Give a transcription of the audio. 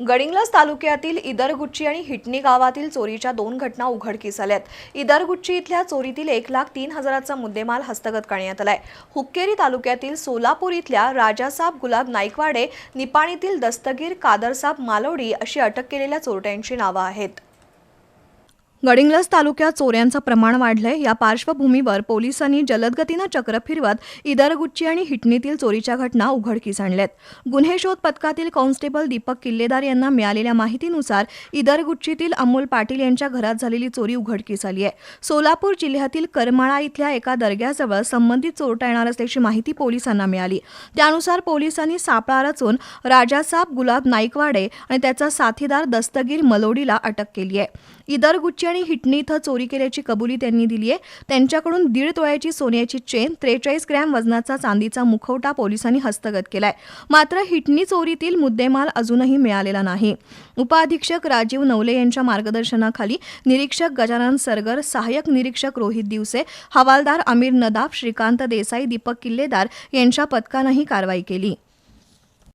गडिंग्लज तालुक्यातील इदरगुच्ची आणि हिटणी गावातील चोरीच्या दोन घटना उघडकीस आल्यात. इदरगुच्ची इथल्या चोरीतील एक लाख तीन हजाराचा मुद्देमाल हस्तगत करण्यात आलाय. हुक्केरी तालुक्यातील सोलापूर इथल्या राजासाब गुलाब नाईकवाडे निपाणीतील दस्तगीर कादरसाब मालोडी अशी अटक केलेल्या चोरट्यांची नावं आहेत. गडिंग्लज तालुक्यात चोऱ्यांचं प्रमाण वाढलंय. या पार्श्वभूमीवर पोलिसांनी जलदगतीनं चक्र फिरवत इदरगुच्ची आणि हिटणीतील चोरीच्या घटना उघडकीस आणल्यात. गुन्हे शोध पथकातील कॉन्स्टेबल दीपक किल्लेदार यांना मिळालेल्या माहितीनुसार इदरगुच्चीतील अमोल पाटील यांच्या घरात झालेली चोरी उघडकीस आली आहे. सोलापूर जिल्ह्यातील करमाळा इथल्या एका दर्ग्याजवळ संबंधित चोरटा येणार असल्याची माहिती पोलिसांना मिळाली. त्यानुसार पोलिसांनी सापळा रचून राजासाब गुलाब नाईकवाडे आणि त्याचा साथीदार दस्तगीर मलोडीला अटक केली आहे. इदरगुच्ची आणि हिटणी इथं चोरी केल्याची कबुली त्यांनी दिली आहे. त्यांच्याकडून दीड तोळ्याची सोन्याची चेन त्रेचाळीस ग्रॅम वजनाचा चांदीचा मुखवटा पोलिसांनी हस्तगत केलाय. मात्र हिटणी चोरीतील मुद्देमाल अजूनही मिळालेला नाही. उपअधीक्षक राजीव नवले यांच्या मार्गदर्शनाखाली निरीक्षक गजानन सरगर सहाय्यक निरीक्षक रोहित दिवसे हवालदार अमीर नदाफ श्रीकांत देसाई दीपक किल्लेदार यांच्या पथकानं ही कारवाई केली.